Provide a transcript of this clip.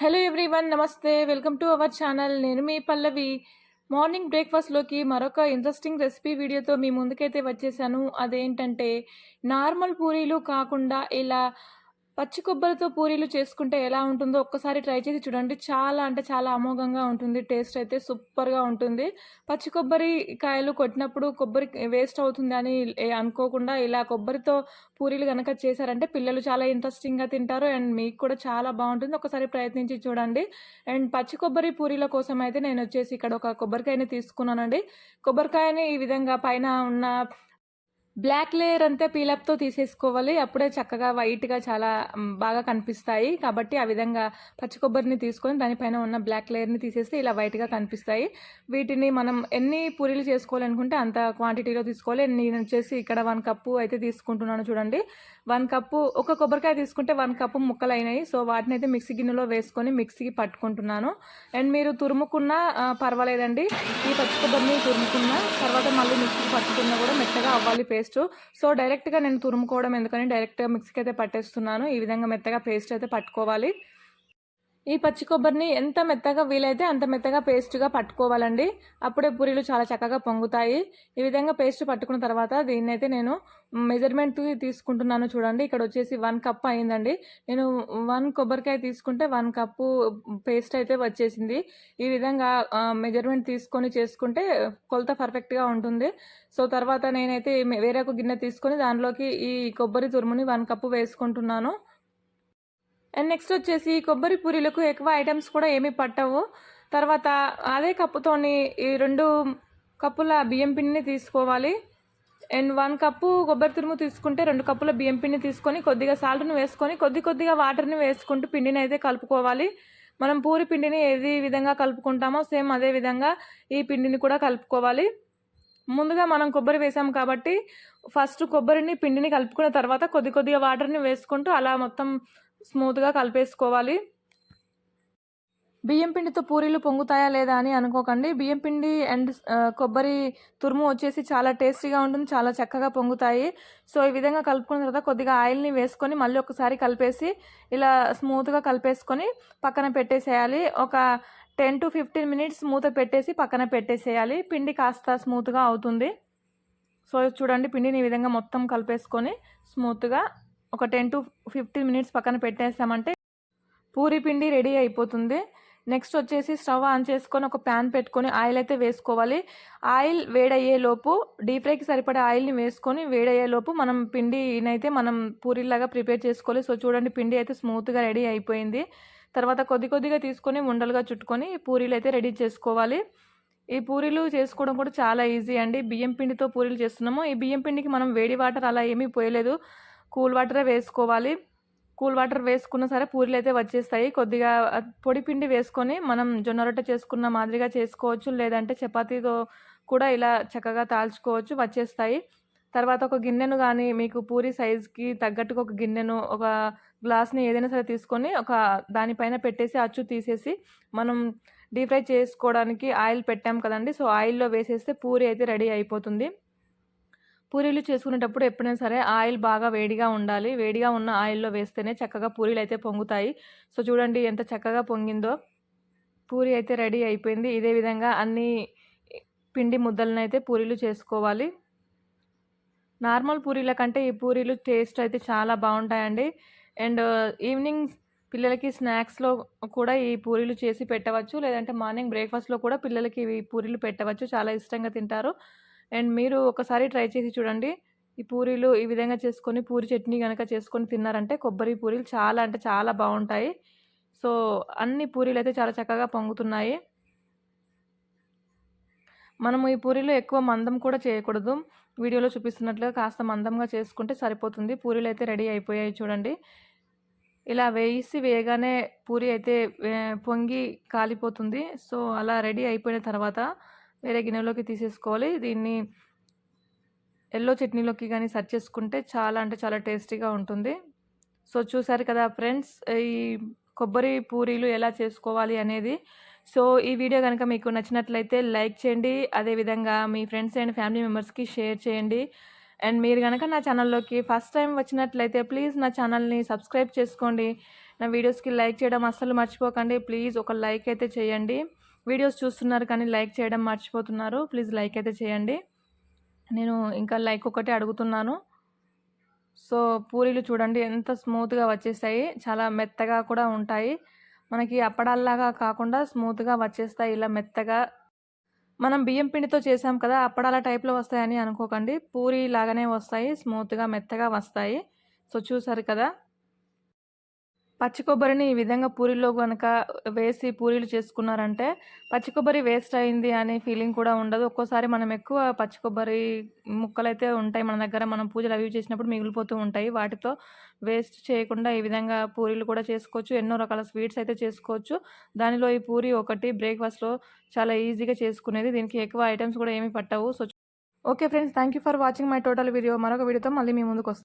Hello everyone నమస్తే. Welcome to our channel నేను మీ పల్లవి. మార్నింగ్ బ్రేక్ఫాస్ట్లోకి మరొక ఇంట్రెస్టింగ్ రెసిపీ వీడియోతో మీ ముందుకైతే వచ్చేసాను. అదేంటంటే నార్మల్ పూరీలు కాకుండా ఇలా పచ్చి కొబ్బరితో పూరీలు చేసుకుంటే ఎలా ఉంటుందో ఒక్కసారి ట్రై చేసి చూడండి. చాలా అంటే చాలా అమోఘంగా ఉంటుంది. టేస్ట్ అయితే సూపర్గా ఉంటుంది. పచ్చి కొబ్బరి కాయలు కొట్టినప్పుడు కొబ్బరి వేస్ట్ అవుతుంది అని అనుకోకుండా ఇలా కొబ్బరితో పూరీలు కనుక చేశారంటే పిల్లలు చాలా ఇంట్రెస్టింగ్గా తింటారు. అండ్ మీకు కూడా చాలా బాగుంటుంది. ఒకసారి ప్రయత్నించి చూడండి. అండ్ పచ్చి కొబ్బరి పూరీల కోసం అయితే నేను వచ్చేసి ఇక్కడ ఒక కొబ్బరికాయని తీసుకున్నానండి. కొబ్బరికాయని ఈ విధంగా పైన ఉన్న బ్లాక్ లేయర్ అంతా పీలప్తో తీసేసుకోవాలి. అప్పుడే చక్కగా వైట్గా చాలా బాగా కనిపిస్తాయి. కాబట్టి ఆ విధంగా పచ్చి కొబ్బరిని తీసుకొని దానిపైన ఉన్న బ్లాక్ లేయర్ని తీసేస్తే ఇలా వైట్గా కనిపిస్తాయి. వీటిని మనం ఎన్ని పూరీలు చేసుకోవాలనుకుంటే అంత క్వాంటిటీలో తీసుకోవాలి. నేను వచ్చేసి ఇక్కడ వన్ కప్పు అయితే తీసుకుంటున్నాను చూడండి. వన్ కప్పు ఒక కొబ్బరికాయ తీసుకుంటే వన్ కప్పు ముక్కలు అయినాయి సో వాటిని అయితే మిక్సీ గిన్నెలో వేసుకొని మిక్సీకి పట్టుకుంటున్నాను. అండ్ మీరు తురుముకున్నా పర్వాలేదండి. ఈ పచ్చి కొబ్బరిని తురుముకున్నా తర్వాత మళ్ళీ మిక్సీకి పట్టుకున్నా కూడా మెత్తగా అవ్వాలి పేస్ట్. సో డైరెక్ట్గా నేను తురుముకోవడం ఎందుకని డైరెక్ట్గా మిక్సీకి అయితే పట్టేస్తున్నాను. ఈ విధంగా మెత్తగా పేస్ట్ అయితే పట్టుకోవాలి. ఈ పచ్చి కొబ్బరిని ఎంత మెత్తగా వీలైతే అంత మెత్తగా పేస్ట్గా పట్టుకోవాలండి. అప్పుడే పూరీలు చాలా చక్కగా పొంగుతాయి. ఈ విధంగా పేస్ట్ పట్టుకున్న తర్వాత దీన్ని అయితే నేను మెజర్మెంట్ తీసుకుంటున్నాను చూడండి. ఇక్కడ వచ్చేసి వన్ కప్ అయిందండి. నేను వన్ కొబ్బరికాయ తీసుకుంటే వన్ కప్పు పేస్ట్ అయితే వచ్చేసింది. ఈ విధంగా మెజర్మెంట్ తీసుకొని చేసుకుంటే కొలత పర్ఫెక్ట్గా ఉంటుంది. సో తర్వాత నేనైతే వేరే ఒక గిన్నె తీసుకొని దానిలోకి ఈ కొబ్బరి తురుముని వన్ కప్పు వేసుకుంటున్నాను. అండ్ నెక్స్ట్ వచ్చేసి కొబ్బరి పూరీలకు ఎక్కువ ఐటమ్స్ కూడా ఏమీ పట్టవు. తర్వాత అదే కప్పుతోని ఈ రెండు కప్పుల బియ్యం పిండిని తీసుకోవాలి. అండ్ వన్ కప్పు కొబ్బరి తురుము తీసుకుంటే రెండు కప్పుల బియ్యం పిండి తీసుకొని కొద్దిగా సాల్ట్ని వేసుకొని కొద్ది కొద్దిగా వాటర్ని వేసుకుంటూ పిండిని అయితే కలుపుకోవాలి. మనం పూరి పిండిని ఏది విధంగా కలుపుకుంటామో సేమ్ అదే విధంగా ఈ పిండిని కూడా కలుపుకోవాలి. ముందుగా మనం కొబ్బరి వేసాం కాబట్టి ఫస్ట్ కొబ్బరిని పిండిని కలుపుకున్న తర్వాత కొద్ది కొద్దిగా వాటర్ని వేసుకుంటూ అలా మొత్తం స్మూత్గా కలిపేసుకోవాలి. బియ్యం పిండితో పూరీలు పొంగుతాయా లేదా అని అనుకోకండి. బియ్యం పిండి అండ్ కొబ్బరి తురుము వచ్చేసి చాలా టేస్టీగా ఉంటుంది చాలా చక్కగా పొంగుతాయి. సో ఈ విధంగా కలుపుకున్న తర్వాత కొద్దిగా ఆయిల్ని వేసుకొని మళ్ళీ ఒకసారి కలిపేసి ఇలా స్మూత్గా కలిపేసుకొని పక్కన పెట్టేసేయాలి. ఒక టెన్ టు ఫిఫ్టీన్ మినిట్స్ మూత పెట్టేసి పక్కన పెట్టేసేయాలి. పిండి కాస్త స్మూత్గా అవుతుంది. సో చూడండి పిండిని ఈ విధంగా మొత్తం కలిపేసుకొని స్మూత్గా ఒక టెన్ టు ఫిఫ్టీన్ మినిట్స్ పక్కన పెట్టేసామంటే పూరి పిండి రెడీ అయిపోతుంది. నెక్స్ట్ వచ్చేసి స్టవ్ ఆన్ చేసుకొని ఒక ప్యాన్ పెట్టుకొని ఆయిల్ అయితే వేసుకోవాలి. ఆయిల్ వేడయ్యేలోపు డీప్ ఫ్రైకి సరిపడే ఆయిల్ని వేసుకొని వేడయ్యేలోపు మనం పిండినైతే మనం పూరీలాగా ప్రిపేర్ చేసుకోవాలి. సో చూడండి పిండి అయితే స్మూత్గా రెడీ అయిపోయింది. తర్వాత కొద్ది కొద్దిగా తీసుకొని ఉండలుగా చుట్టుకొని పూరీలు అయితే రెడీ చేసుకోవాలి. ఈ పూరీలు చేసుకోవడం కూడా చాలా ఈజీ అండి. బియ్యం పిండితో పూరీలు చేస్తున్నాము. ఈ బియ్యం పిండికి మనం వేడి వాటర్ అలా ఏమీ పోయలేదు. కూల్ వాటరే వేసుకోవాలి. కూల్ వాటర్ వేసుకున్న సరే పూరీలు అయితే వచ్చేస్తాయి. కొద్దిగా పొడి పిండి వేసుకొని మనం జొన్న రొట్టె చేసుకున్న మాదిరిగా చేసుకోవచ్చు. లేదంటే చపాతీతో కూడా ఇలా చక్కగా తాల్చుకోవచ్చు. వచ్చేస్తాయి. తర్వాత ఒక గిన్నెను కానీ మీకు పూరి సైజ్కి తగ్గట్టుగా ఒక గిన్నెను ఒక గ్లాస్ని ఏదైనా సరే తీసుకొని ఒక దానిపైన పెట్టేసి అచ్చు తీసేసి మనం డీప్ ఫ్రై చేసుకోవడానికి ఆయిల్ పెట్టాం కదండి. సో ఆయిల్లో వేసేస్తే పూరి అయితే రెడీ అయిపోతుంది. పూరీలు చేసుకునేటప్పుడు ఎప్పుడైనా సరే ఆయిల్ బాగా వేడిగా ఉండాలి. వేడిగా ఉన్న ఆయిల్లో వేస్తేనే చక్కగా పూరీలు అయితే పొంగుతాయి. సో చూడండి ఎంత చక్కగా పొంగిందో. పూరి అయితే రెడీ అయిపోయింది. ఇదే విధంగా అన్ని పిండి ముద్దలను అయితే పూరీలు చేసుకోవాలి. నార్మల్ పూరీల కంటే ఈ పూరీలు టేస్ట్ అయితే చాలా బాగుంటాయండి. అండ్ ఈవినింగ్ పిల్లలకి స్నాక్స్లో కూడా ఈ పూరీలు చేసి పెట్టవచ్చు. లేదంటే మార్నింగ్ బ్రేక్ఫాస్ట్లో కూడా పిల్లలకి ఈ పూరీలు పెట్టవచ్చు. చాలా ఇష్టంగా తింటారు. అండ్ మీరు ఒకసారి ట్రై చేసి చూడండి. ఈ పూరీలు ఈ విధంగా చేసుకొని పూరి చట్నీ కనుక చేసుకొని తిన్నారంటే కొబ్బరి పూరీలు చాలా అంటే చాలా బాగుంటాయి. సో అన్ని పూరీలు అయితే చాలా చక్కగా పొంగుతున్నాయి. మనము ఈ పూరీలు ఎక్కువ మందం కూడా చేయకూడదు. వీడియోలో చూపిస్తున్నట్లుగా కాస్త మందంగా చేసుకుంటే సరిపోతుంది. పూరీలు అయితే రెడీ అయిపోయాయి చూడండి. ఇలా వేసి వేయగానే పూరి అయితే పొంగి కాలిపోతుంది. సో అలా రెడీ అయిపోయిన తర్వాత వేరే గిన్నెలోకి తీసేసుకోవాలి. దీన్ని ఎల్లో చట్నీలోకి కానీ సర్చ్ చేసుకుంటే చాలా అంటే చాలా టేస్టీగా ఉంటుంది. సో చూసారు కదా ఫ్రెండ్స్ ఈ కొబ్బరి పూరీలు ఎలా చేసుకోవాలి అనేది. సో ఈ వీడియో కనుక మీకు నచ్చినట్లయితే లైక్ చేయండి. అదేవిధంగా మీ ఫ్రెండ్స్ అండ్ ఫ్యామిలీ మెంబర్స్కి షేర్ చేయండి. అండ్ మీరు కనుక నా ఛానల్లోకి ఫస్ట్ టైం వచ్చినట్లయితే ప్లీజ్ నా ఛానల్ని సబ్స్క్రైబ్ చేసుకోండి. నా వీడియోస్కి లైక్ చేయడం అస్సలు మర్చిపోకండి. ప్లీజ్ ఒక లైక్ అయితే చేయండి. వీడియోస్ చూస్తున్నారు కానీ లైక్ చేయడం మర్చిపోతున్నారు. ప్లీజ్ లైక్ అయితే చేయండి. నేను ఇంకా లైక్ ఒకటి అడుగుతున్నాను. సో పూరీలు చూడండి ఎంత స్మూత్గా వచ్చేస్తాయి. చాలా మెత్తగా కూడా ఉంటాయి. మనకి అప్పడాల్లాగా కాకుండా స్మూత్గా వచ్చేస్తాయి ఇలా మెత్తగా. మనం బియ్యం పిండితో చేసాం కదా అప్పడాల టైప్లో వస్తాయని అనుకోకండి. పూరి లాగానే వస్తాయి స్మూత్గా మెత్తగా వస్తాయి. సో చూసారు కదా? పచ్చి కొబ్బరిని ఈ విధంగా పూరీలో కనుక వేసి పూరీలు చేసుకున్నారంటే పచ్చి కొబ్బరి వేస్ట్ అయింది అనే ఫీలింగ్ కూడా ఉండదు. ఒక్కోసారి మనం ఎక్కువ పచ్చి కొబ్బరి ముక్కలు అయితే ఉంటాయి మన దగ్గర మనం పూజలు అవి చేసినప్పుడు మిగిలిపోతూ ఉంటాయి. వాటితో వేస్ట్ చేయకుండా ఈ విధంగా పూరీలు కూడా చేసుకోవచ్చు. ఎన్నో రకాల స్వీట్స్ అయితే చేసుకోవచ్చు. దానిలో ఈ పూరి ఒకటి బ్రేక్ఫాస్ట్లో చాలా ఈజీగా చేసుకునేది. దీనికి ఎక్కువ ఐటమ్స్ కూడా ఏమీ పట్టవు. So okay friends thank you for watching my total video. మరొక వీడియోతో మళ్ళీ మీ ముందుకు వస్తాను